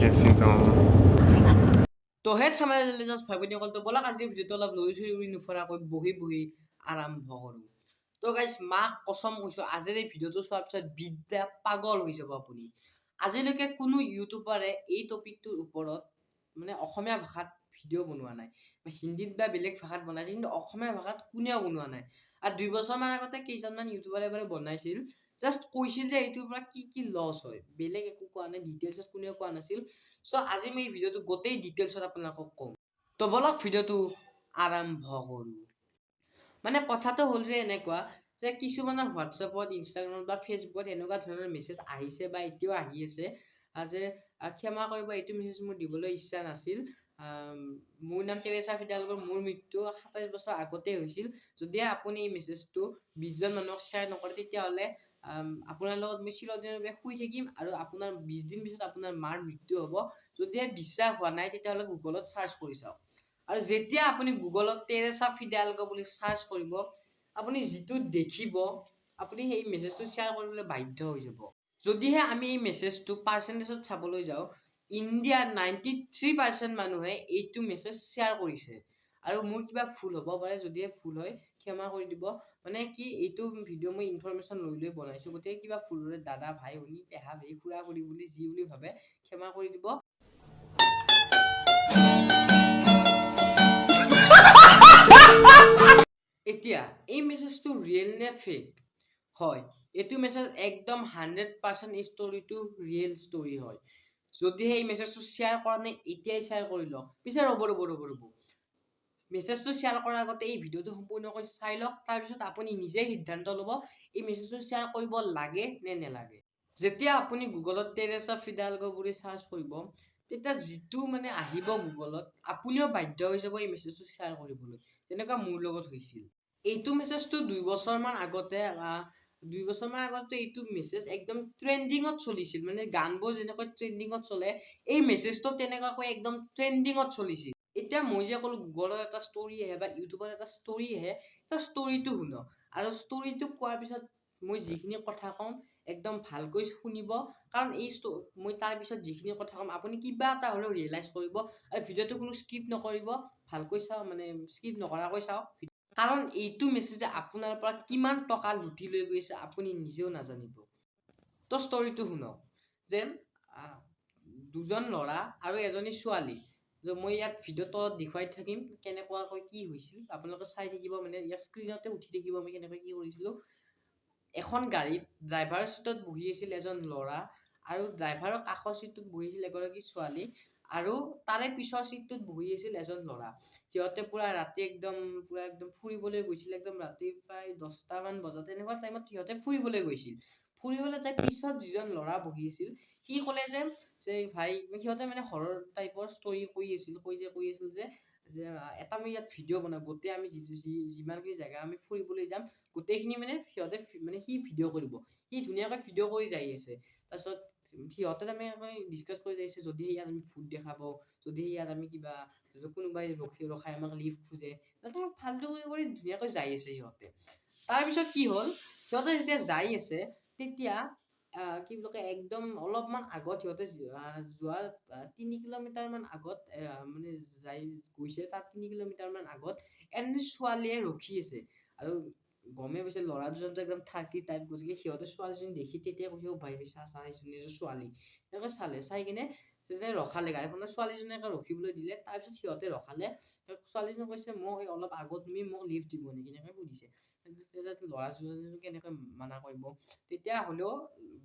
Assim, então. তো head চামাই just ভাই ভনীসকল তো ব'লক আজিৰ ভিডিঅ'টো অলপ লৰি চৰি উৰি বহি বহি আৰম্ভ কৰোঁ। তো গাইজ মাক কচম কৈছোঁ আজিৰ এই ভিডিঅ'টো চোৱাৰ পিছত বিদ্যা পাগল হৈ যাব আপুনি। আজিলৈকে কোনো ইউটিউবাৰে এই টপিকটোৰ ওপৰত মানে অসমীয়া ভাষাত ভিডিঅ' বনোৱা নাই। হিন্দীত বা বেলেগ ভাষাত বনাইছে কিন্তু অসমীয়া ভাষাত কোনেও বনোৱা নাই। আৰু দুই বছৰমান আগতে কেইজনমান ইউটিউবাৰে বাৰু বনাইছিল। জাষ্ট কৈছিল যে এইটোৰ পৰা কি কি লছ হয়। বেলেগ একো কোৱা নাই ডিটেইলছত কোনেও কোৱা নাছিল। চ' আজি মই এই ভিডিঅ'টো গোটেই ডিটেইলছত আপোনালোকক ক'ম। তো ব'লক ভিডিঅ'টো আৰম্ভ কৰোঁ। মানে কথাটো হ'ল যে এনেকুৱা যে কিছুমানৰ হোৱাটছএপত ইনষ্টাগ্ৰামত বা ফেচবুকত এনেকুৱা ধৰণৰ মেছেজ আহিছে বা এতিয়াও আহি আছে যে ক্ষমা কৰিব এইটো মেছেজ মোৰ দিবলৈ ইচ্ছা নাছিল। মোৰ নাম টেৰেছা ফিডালগৰ মোৰ মৃত্যু সাতাইছ বছৰ আগতেই হৈছিল। যদিহে আপুনি এই মেছেজটো বিছজন মানুহক শ্বেয়াৰ নকৰে তেতিয়াহ'লে আপোনাৰ লগত মই চিৰদিনৰ বাবে শুই থাকিম আৰু আপোনাৰ বিছ দিন পিছত আপোনাৰ মাৰ মৃত্যু হ'ব। যদিহে বিশ্বাস হোৱা নাই তেতিয়াহ'লে গুগলত চাৰ্চ কৰি চাওক। আৰু যেতিয়া আপুনি গুগলত টেৰেছা ফিডালগ বুলি চাৰ্চ কৰিব আপুনি যিটো দেখিব আপুনি সেই মেছেজটো শ্বেয়াৰ কৰিবলৈ বাধ্য হৈ যাব। যদিহে আমি এই মেছেজটো পাৰ্চেণ্টেজত চাবলৈ যাওঁ ইণ্ডিয়াৰ নাইণ্টি থ্ৰী পাৰ্চেণ্ট মানুহে এইটো মেছেজ শ্বেয়াৰ কৰিছে। আৰু মোৰ কিবা ভুল হ'ব পাৰে যদিহে ভুল হয় ক্ষমা কৰি দিব। মানে কি এইটো ভিডিঅ' মই ইনফৰমেশ্যন লৈ লৈ বনাইছোঁ। গতিকে কিবা দাদা, ভাই, ভনী, পেহা ভেই খুৰা, খুৰী বুলি যি ভাবে ক্ষমা কৰি দিব। এতিয়া, এই মেছেজটো ৰিয়েল নে ফেক হয়, এইটো মেছেজ একদম হাণ্ড্ৰেড পাৰ্চেণ্ট এই ষ্টৰিটো ৰিয়েল ষ্টৰি হয়। যদিহে এই মেছেজটো শ্বেয়াৰ কৰা নাই, এতিয়াই শ্বেয়াৰ কৰি লওক। পিছে ৰ'ব ৰ'ব ৰ'ব ৰ'ব। মেছেজটো শ্বেয়াৰ কৰাৰ আগতে এই ভিডিঅ'টো সম্পূৰ্ণকৈ চাই লওক। তাৰপিছত আপুনি নিজেই সিদ্ধান্ত ল'ব, এই মেছেজটো শ্বেয়াৰ কৰিব লাগে নে নেলাগে। যেতিয়া আপুনি গুগলত টেৰেছা ফিডালগ বুলি চাৰ্চ কৰিব, তেতিয়া যিটো মানে আহিব গুগলত আপুনিও বাধ্য হৈ যাব এই মেছেজটো শ্বেয়াৰ কৰিবলৈ। তেনেকুৱা মোৰ লগত হৈছিল। এইটো মেছেজটো দুই বছৰমান আগতে দুই বছৰমান আগতে এইটো মেছেজ একদম ট্ৰেণ্ডিঙত চলিছিল। মানে গানবোৰ যেনেকৈ ট্ৰেণ্ডিঙত চলে, এই মেছেজটো তেনেকুৱাকৈ একদম ট্ৰেণ্ডিঙত চলিছিল। এতিয়া মই যে ক'লো গুগলত এটা ষ্টৰি আহে বা ইউটিউবত এটা ষ্টৰি আহে তাৰ ষ্টৰিটো শুনক আৰু ষ্টৰিটো কোৱাৰ পিছত মই যিখিনি কথা ক'ম একদম ভালকৈ শুনিব। কাৰণ এই মই তাৰ পিছত যিখিনি কথা ক'ম আপুনি কিবা এটা হ'লেও ৰিয়েলাইজ কৰিব আৰু ভিডিঅ'টো কোনো স্কিপ নকৰিব ভালকৈ চাওক মানে স্কিপ নকৰাকৈ চাওক কাৰণ এইটো মেছেজে আপোনাৰ পৰা কিমান টকা লুটি লৈ গৈছে আপুনি নিজেও নাজানিব। তো ষ্টৰিটো শুনক। যে দুজন ল'ৰা আৰু এজনী ছোৱালী যে মই ইয়াত ভিডিঅ'ত দেখুৱাই থাকিম কেনেকুৱাকৈ কি হৈছিল। আপোনালোকে চাই থাকিব মানে ইয়াত স্ক্ৰীণতে উঠি থাকিব মই কেনেকৈ কি কৰিছিলোঁ। এখন গাড়ীত ড্ৰাইভাৰ চিটত বহি আছিল এজন ল'ৰা আৰু ড্ৰাইভাৰৰ কাষৰ চিটটোত বহি আছিল এগৰাকী ছোৱালী আৰু তাৰে পিছৰ চিটটোত বহি আছিল এজন ল'ৰা। সিহঁতে পুৰা ৰাতি একদম পুৰা একদম ফুৰিবলৈ গৈছিল একদম ৰাতি প্ৰায় দহটামান বজাত এনেকুৱা টাইমত সিহঁতে ফুৰিবলৈ গৈছিল। ফুৰিবলৈ যাই পিছত যিজন ল'ৰা বহি আছিল সি ক'লে যে যে ভাই সিহঁতে মানে হৰৰ টাইপৰ ষ্টৰি কৈ আছিল কৈ যে কৈ আছিল যে যে এটা আমি ইয়াত ভিডিঅ' বনাওঁ গোটেই আমি যি যি- যিমানখিনি জেগা আমি ফুৰিবলৈ যাম গোটেইখিনি মানে সিহঁতে মানে সি ভিডিঅ' কৰিব। সি ধুনীয়াকৈ ভিডিঅ' কৰি যাই আছে। তাৰপিছত সিহঁতে তাৰমানে ডিছকাছ কৰি যাই আছে যদিহে ইয়াত আমি ভূত দেখা পাওঁ যদিহে ইয়াত আমি কিবা যদি কোনোবাই ৰখি ৰখাই আমাক লিফ্ট খোজে ফাল্টু কৰি কৰি ধুনীয়াকৈ যাই আছে সিহঁতে। তাৰপিছত কি হ'ল সিহঁতে যেতিয়া যাই আছে তেতিয়া কি বুলি কয় একদম অলপমান আগত সিহঁতে যি- আহ, যোৱাৰ আহ, তিনি কিলোমিটাৰ মান আগত মানে যাই গৈছে তাৰ তিনি কিলোমিটাৰ মান আগত এজনী ছোৱালীয়ে ৰখি আছে। আৰু গমে পাইছে ল'ৰা দুজনটো একদম থাৰ্টি টাইপ গতিকে সিহঁতে ছোৱালীজনী দেখি তেতিয়া কৈছে "অ ভাই ভাই চা চা এইজনী ছোৱালী। তেনেকৈ চালে। চাই কিনে তেতিয়া ৰখালে গাড়ীখনত ছোৱালীজনীক ৰখিবলৈ দিলে তাৰপিছত সিহঁতে ৰখালে। ছোৱালীজনী কৈছে মই অলপ আগত তুমি মোক লিফ্ট দিব নেকি? এনেকৈ সুধিছে। তেতিয়া ল'ৰাজনে কেনেকৈ মানা কৰিব? তেতিয়া হ'লেও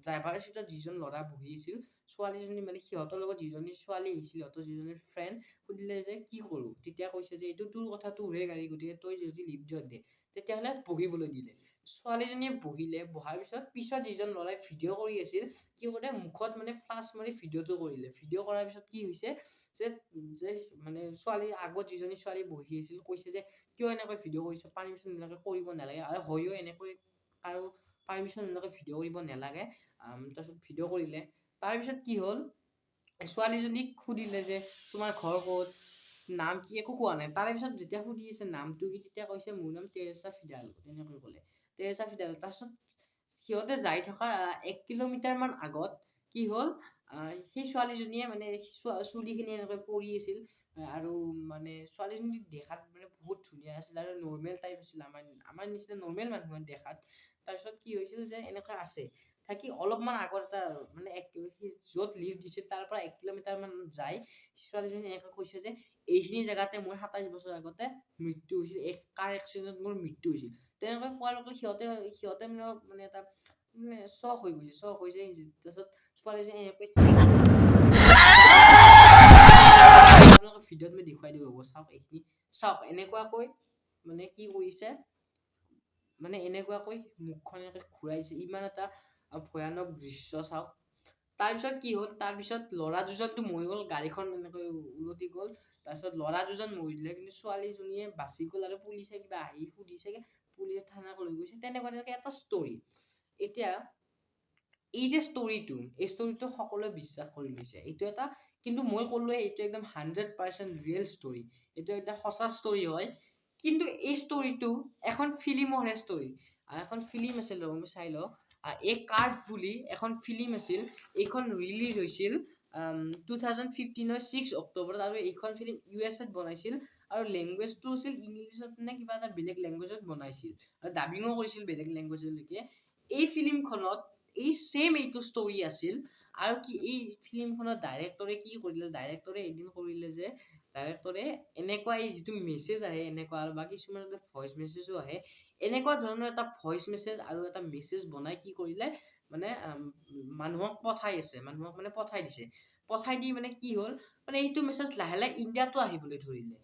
ড্ৰাইভাৰ চিটত যিজন ল'ৰা বহি আছিল ছোৱালীজনী মানে সিহঁতৰ লগত যিজনী ছোৱালী আহিছিল সিহঁতৰ যিজনী ফ্ৰেণ্ড সুধিলে যে কি কৰোঁ? তেতিয়া কৈছে যে এইটো তোৰ কথা তোৰহে গাড়ী গতিকে তই যদি দিয় দে। তেতিয়াহ'লে বহিবলৈ দিলে। ছোৱালীজনীয়ে বহিলে বহাৰ পিছত পিছত যিজন ল'ৰাই ভিডিঅ' কৰি আছিল কি কৰিলে মুখত মানে ফ্লাছ মাৰি ভিডিঅ'টো কৰিলে। ভিডিঅ' কৰাৰ পিছত কি হৈছে যে যে মানে ছোৱালী আগত যিজনী ছোৱালী বহি আছিল কৈছে যে কিয় এনেকৈ ভিডিঅ' কৰিছ? পাৰ্মিশ্যন নোলোৱাকৈ কৰিব নালাগে। আৰু হয়ও এনেকৈ কাৰো পাৰ্মিশ্যন নোলোৱাকৈ ভিডিঅ' কৰিব নালাগে। তাৰপিছত ভিডিঅ' কৰিলে। তাৰপিছত কি হ'ল? ছোৱালীজনীক সুধিলে যে তোমাৰ ঘৰ ক'ত? নাম কি? একো কোৱা নাই। তাৰে পিছত যেতিয়া সুধি আছে নামটো কি? তেতিয়া কৈছে মোৰ নাম টেৰেছা ফিডাল তেনেকৈ ক'লে। টেৰেছা ফিডাল তাৰপিছত সিহঁতে যাই থকা আহ, এক কিলোমিটাৰ মান আগত কি হ'ল? সেই ছোৱালীজনীয়ে মানে চুলিখিনি এনেকৈ পৰি আছিল। আৰু মানে ছোৱালীজনী দেখাত মানে বহুত ধুনীয়া আছিল আৰু নৰ্মেল টাইপ আছিল। আমাৰ আমাৰ নিচিনা নৰ্মেল মানুহ দেখাত। তাৰপিছত কি হৈছিল যে এনেকুৱা আছে। থাকি অলপমান আগত এটা মানে এক, সি য'ত লিফ্ট দিছিল তাৰ পৰা এক কিলোমিটাৰ মান যাই ছোৱালীজনী এনেকৈ কৈছে যে, এইখিনি জেগাতে মোৰ সাতাইছ বছৰ আগতে মৃত্যু হৈছিল, এক, কাৰ এক্সিডেণ্টত মোৰ মৃত্যু হৈছিল। তেনেকৈ কোৱাৰ লগে সিহঁতে সিহঁতে মানে মানে এটা মানে চখ হৈ গৈছে চখ হৈ যায়, তাৰপিছত ছোৱালীজনী এনেকৈ আপোনালোকে ভিডিঅ'ত মই দেখুৱাই দিব ৰ'ব চাওক এইখিনি, চাওক, এনেকুৱাকৈ মানে কি কৰিছে মানে এনেকুৱাকৈ মুখখন এনেকৈ ঘূৰাইছে ইমান এটা ভয়ানক দৃশ্য চাওক। তাৰপিছত কি হ'ল তাৰপিছত ল'ৰা দুজনটো মৰি গ'ল গাড়ীখন এনেকৈ উলটি গ'ল। তাৰপিছত ল'ৰা দুজন মৰিলে কিন্তু ছোৱালীজনীয়ে বাচি গ'ল আৰু পুলিচে কিবা আহি সুধিছে পুলিচে থানাক লৈ গৈছে। তেনেকুৱা তেনেকৈ এটা ষ্টৰী এতিয়া এই যে ষ্টৰিটো এই ষ্টৰিটো সকলোৱে বিশ্বাস কৰি লৈছে। এইটো এটা কিন্তু মই ক'লোৱে এইটো একদম হাণ্ড্ৰেড পাৰ্চেণ্ট ৰিয়েল ষ্টৰি এইটো এটা সঁচা ষ্টৰি হয়। কিন্তু এই ষ্টৰিটো এখন ফিল্মৰহে ষ্টৰি এখন ফিল্ম আছিল ৰ'ব মই চাই লওঁ। এই কাৰ্ভ বুলি এখন ফিল্ম আছিল এইখন ৰিলিজ হৈছিল টু থাউজেণ্ড ফিফটিনৰ ছিক্স অক্টোবৰত আৰু এইখন ফিল্ম ইউ এছ এত বনাইছিল আৰু লেংগুৱেজটো আছিল ইংলিছত নে কিবা এটা বেলেগ লেংগুৱেজত বনাইছিল। আৰু ডাবিঙো কৰিছিল বেলেগ লেংগুৱেজলৈকে এই ফিল্মখনত এই ছেম এইটো ষ্টৰি আছিল আৰু কি এই ফিল্মখনৰ ডাইৰেক্টৰে কি কৰিলে ডাইৰেক্টৰে এদিন কৰিলে যে ডাইৰেক্টৰে এনেকুৱা এই যিটো মেছেজ আহে এনেকুৱা আৰু বা কিছুমান ভইচ মেছেজো আহে এনেকুৱা ধৰণৰ এটা ভইচ মেছেজ আৰু এটা মেছেজ বনাই কি কৰিলে মানে মানুহক পঠাই আছে মানুহক মানে পঠাই দিছে। পঠাই দি মানে কি হ'ল মানে এইটো মেছেজ লাহে লাহে ইণ্ডিয়াতো আহিবলৈ ধৰিলে।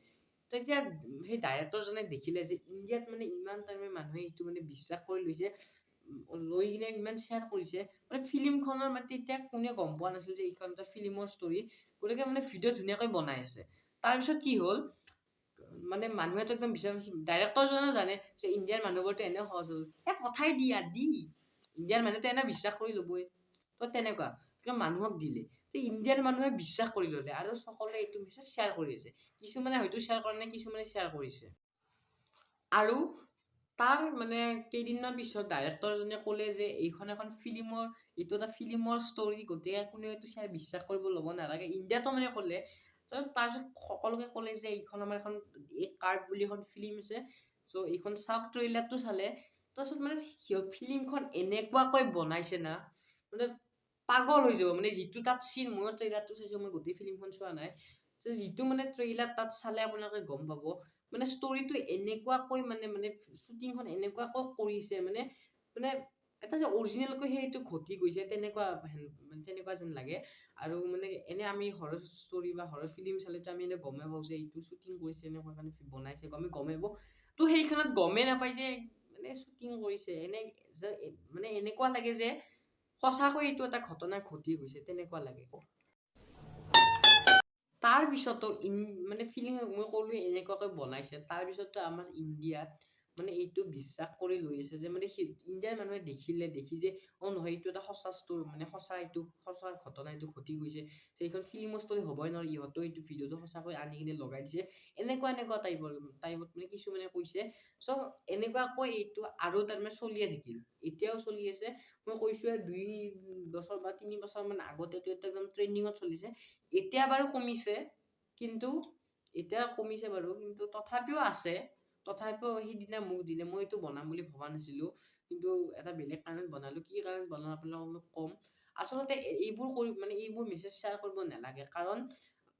তেতিয়া সেই ডাইৰেক্টৰজনে দেখিলে যে ইণ্ডিয়াত মানে ইমান তাৰমানে মানুহে এইটো মানে বিশ্বাস কৰি লৈছে লৈ কিনে ইমান শ্বেয়াৰ কৰিছে। মানে ফিল্মখনৰ মানে তেতিয়া কোনে গম পোৱা নাছিল যে এইখন এটা ফিল্মৰ ষ্টৰি গতিকে মানে ভিডিঅ' ধুনীয়াকৈ বনাই আছে। তাৰপিছত কি হ'ল মানে মানুহেতো একদম বিচাৰ ডাইৰেক্টৰজনে জানে যে ইণ্ডিয়ান মানুহবোৰতো এনেও সহজ হ'ল। এ পঠাই দিয়া দি। ইণ্ডিয়ান মানুহেতো এনে বিশ্বাস কৰি ল'বই। তো তেনেকুৱা মানুহক দিলে। তে ইণ্ডিয়ান মানুহে বিশ্বাস কৰি ল'লে আৰু সকলোৱে এইটো মেছেজ শ্বেয়াৰ কৰি আছে। কিছুমানে হয়তো শ্বেয়াৰ কৰা নাই কিছুমানে শ্বেয়াৰ কৰিছে। আৰু তাৰ মানে কেইদিনমান পিছত ডাইৰেক্টৰজনে ক'লে যে এইখন এখন ফিল্মৰ এইটো এটা ফিল্মৰ ষ্টৰি গতিকে কোনেও এইটো শ্বেয়াৰ বিশ্বাস কৰিব ল'ব নালাগে। ইণ্ডিয়াতো মানে ক'লে তাৰপিছত সকলোকে ক'লে যে এইখন আমাৰ এখন এই কাৰ্ভ বুলি এখন ফিল্ম আছে। চ' এইখন চাওক ট্ৰেইলাৰটো চালে। তাৰপিছত মানে ফিল্মখন এনেকুৱাকৈ বনাইছে না মানে পাগল হৈ যাব। মানে যিটো তাত চিন ময়ো ট্ৰেইলাৰটো চাইছোঁ মই গোটেই ফিল্মখন চোৱা নাই। চ' যিটো মানে ট্ৰেইলাৰ তাত চালে আপোনালোকে গম পাব। মানে ষ্টৰিটো এনেকুৱাকৈ মানে মানে শ্বুটিংখন এনেকুৱাকৈ কৰিছে। মানে মানে এটা যে অৰিজিনেলকৈ সেইটো ঘটি গৈছে তেনেকুৱা তেনেকুৱা যেন লাগে। আৰু মানে এনে আমি হৰৰ ষ্টৰি বা হৰৰ ফিল্ম চালেতো আমি এনে গমেই পাওঁ যে এইটো শ্বুটিং কৰিছে এনেকুৱা কাৰণে বনাইছে আমি গমেই পাওঁ। তো সেইখনত গমেই নাপায় যে মানে শ্বুটিং কৰিছে। এনে মানে এনেকুৱা লাগে যে সঁচাকৈ এইটো এটা ঘটনা ঘটি গৈছে তেনেকুৱা লাগে। তাৰ পিছতো ইন মানে ফিল্ম মই ক'লোৱে এনেকুৱাকৈ বনাইছে। তাৰ পিছতো আমাৰ ইণ্ডিয়াত মানে এইটো বিশ্বাস কৰি লৈ আছে যে মানে ইণ্ডিয়াৰ মানুহে দেখিলে দেখি যে অ নহয় এইটো এটা সঁচা ষ্টৰি মানে সঁচা এইটো সঁচা ঘটনা এইটো ঘটি গৈছে। যে এইখন ফিল্মৰ ষ্টৰি হ'বই নোৱাৰে ইহঁতেও এইটো ভিডিঅ'টো সঁচাকৈ আনি কিনে লগাই দিছে। এনেকুৱা এনেকুৱা টাইপৰ টাইপত মানে কিছুমানে কৈছে। চ' এনেকুৱাকৈ এইটো আৰু তাৰমানে চলিয়ে থাকিল। এতিয়াও চলি আছে। মই কৈছোৱে দুই বছৰ বা তিনি বছৰ মান আগতেতো এইটো একদম ট্ৰেণ্ডিঙত চলিছে। এতিয়া বাৰু কমিছে কিন্তু এতিয়া কমিছে বাৰু কিন্তু তথাপিও আছে। তথাপিও সিদিনা মোক দিলে মই এইটো বনাম বুলি ভবা নাছিলো। কিন্তু এটা বেলেগ কাৰণত বনালো। কি কাৰণত বনালো আপোনালোকক মই ক'ম? আচলতে এইবোৰ কৰি মানে এইবোৰ মেছেজ শ্বেয়াৰ কৰিব নালাগে। কাৰণ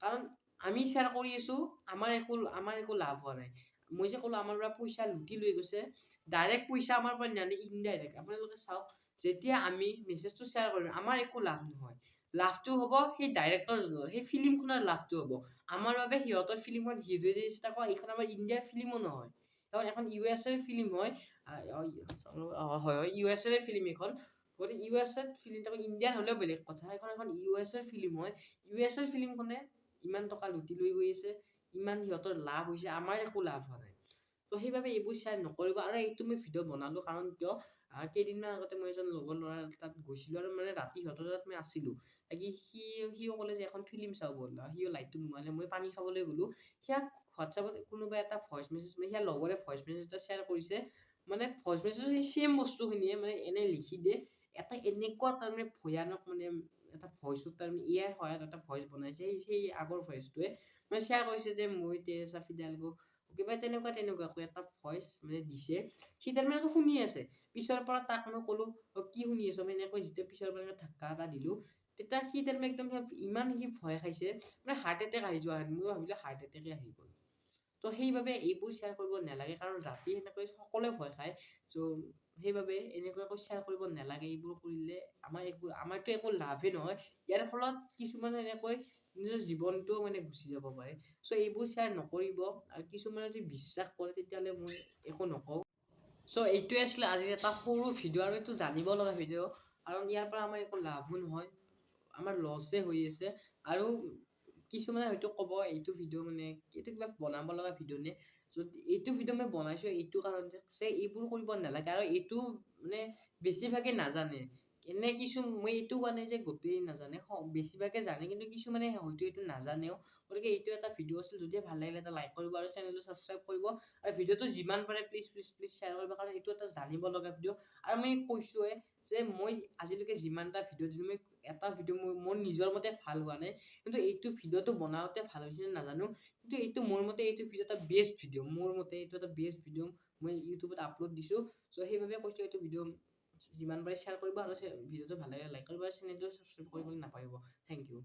কাৰণ আমি শ্বেয়াৰ কৰি আছো আমাৰ একো আমাৰ একো লাভ হোৱা নাই। মই যে ক'লো আমাৰ পৰা পইচা লুটি লৈ গৈছে ডাইৰেক্ট পইচা আমাৰ পৰা নানে ইনডাইৰেক্ট আপোনালোকে চাওক যেতিয়া আমি মেছেজটো শ্বেয়াৰ কৰিম আমাৰ একো লাভ নহয়। লাভটো হ'ব সেই ডাইৰেক্টৰজনৰ সেই ফিল্মখনৰ লাভটো হ'ব। আমাৰ বাবে সিহঁতৰ ফিল্মখন হিট হৈ যায় তাকো এইখন আমাৰ ইণ্ডিয়াৰ ফিল্মো নহয়। এখন এখন ইউ এছ এৰ ফিল্ম হয় ইউ এছ এৰ ফিল্ম এইখন। গতিকে ইউ এছ এত ফিল্ম ইণ্ডিয়ান হ'লেও বেলেগ কথা। এইখন এখন ইউ এছ এৰ ফিল্ম হয়। ইউ এছ এৰ ফিল্মখনে ইমান টকা লুটি লৈ গৈ আছে। ইমান সিহঁতৰ লাভ হৈছে। আমাৰ একো লাভ হোৱা নাই। তো সেইবাবে এইবোৰ শ্বেয়াৰ নকৰিব। আৰু এইটো মই ভিডিঅ' বনালো কাৰণ কিয়? কেইদিনমান আগতে মই এজন লগৰ ল'ৰা তাত গৈছিলো আৰু মানে ৰাতি সিহঁতৰ তাত মই আছিলো। বাকী সি সিও ক'লে যে এখন ফিল্ম চাওঁ ব'ল। সিও লাইটটো নুমালে। মই পানী খাবলৈ গ'লো। সিয়াক হোৱাটছএপত কোনোবা এটা ভইচ মেছেজ মানে সিয়াৰ লগৰে ভইচ মেছেজ এটা শ্বেয়াৰ কৰিছে। মানে ভইচ মেছেজ ছেম বস্তুখিনিয়ে মানে এনে লিখি দিয়ে। এটা এনেকুৱা তাৰমানে ভয়ানক মানে এটা ভইচত তাৰমানে ইয়াৰ সহায়ত এটা ভইচ বনাইছে। সেই সেই আগৰ ভইচটোৱে মানে শ্বেয়াৰ কৰিছে যে মই তেৰেছা ফিডালগো কিবা তেনেকুৱা তেনেকুৱাকৈ এটা ভইচ মানে দিছে সি তাৰমানে শুনি আছে। পিছৰ পৰা তাক মই ক'লো "অ, কি শুনি আছ? মই এনেকৈ যেতিয়া পিছৰ পৰা ধাক্কা এটা দিলো তেতিয়া সি তাৰমানে একদম ইমান সি ভয় খাইছে মানে হাৰ্ট এটেক আহি যোৱা মই ভাবিলো হাৰ্ট এটেকে আহি গ'ল। তো সেইবাবে এইবোৰ শ্বেয়াৰ কৰিব নালাগে কাৰণ ৰাতি সেনেকৈ সকলোৱে ভয় খায়। চ' সেইবাবে এনেকুৱাকৈ শ্বেয়াৰ কৰিব নালাগে এইবোৰ কৰিলে আমাৰ একো আমাৰতো একো লাভেই নহয়। ইয়াৰ ফলত কিছুমানে এনেকৈ নিজৰ জীৱনটোও মানে গুচি যাব পাৰে। চ' এইবোৰ শ্বেয়াৰ নকৰিব আৰু কিছুমানে যদি বিশ্বাস কৰে তেতিয়াহ'লে মই একো নকওঁ। চ' এইটোৱে আছিলে আজিৰ এটা সৰু ভিডিঅ' আৰু এইটো জানিব লগা ভিডিঅ' কাৰণ ইয়াৰ পৰা আমাৰ একো লাভো নহয় আমাৰ লছে হৈ আছে। আৰু কিছুমানে হয়তো ক'ব এইটো ভিডিঅ' মানে এইটো কিবা বনাব লগা ভিডিঅ' নে? যদি এইটো ভিডিঅ' মই বনাইছো এইটো কাৰণতে। যে এইবোৰ কৰিব নালাগে আৰু এইটো মানে বেছিভাগে নাজানে। এনে কিছু মই এইটো কোৱা নাই যে গোটেই নাজানে বেছিভাগে জানে কিন্তু কিছুমানে হয়তো এইটো নাজানেও। গতিকে এইটো এটা ভিডিঅ' আছিল যদি ভাল লাগিলে এটা লাইক কৰিব আৰু চেনেলটো ছাবস্ক্ৰাইব কৰিব। আৰু ভিডিঅ'টো যিমান পাৰে প্লিজ প্লিজ প্লিজ শ্বেয়াৰ কৰিব কাৰণ এইটো এটা জানিব লগা ভিডিঅ' আৰু মই কৈছোৱে যে মই আজিলৈকে যিমানটা ভিডিঅ' দিলোঁ মই এটা ভিডিঅ' মোৰ মোৰ নিজৰ মতে ভাল হোৱা নাই। কিন্তু এইটো ভিডিঅ'টো বনাওঁতে ভাল হৈছে নে নাজানো। কিন্তু এইটো মোৰ মতে এইটো ভিডিঅ' এটা বেষ্ট ভিডিঅ' মোৰ মতে এইটো এটা বেষ্ট ভিডিঅ' মই ইউটিউবত আপলোড দিছোঁ। চ' সেইবাবে কৈছোঁ এইটো ভিডিঅ' যিমান পাৰে শ্বেয়াৰ কৰিব আৰু ভিডিঅ'টো ভাল লাগে লাইক কৰিব আৰু চেনেলটো ছাবস্ক্ৰাইব কৰিবলৈ নাপাহৰিব। Thank U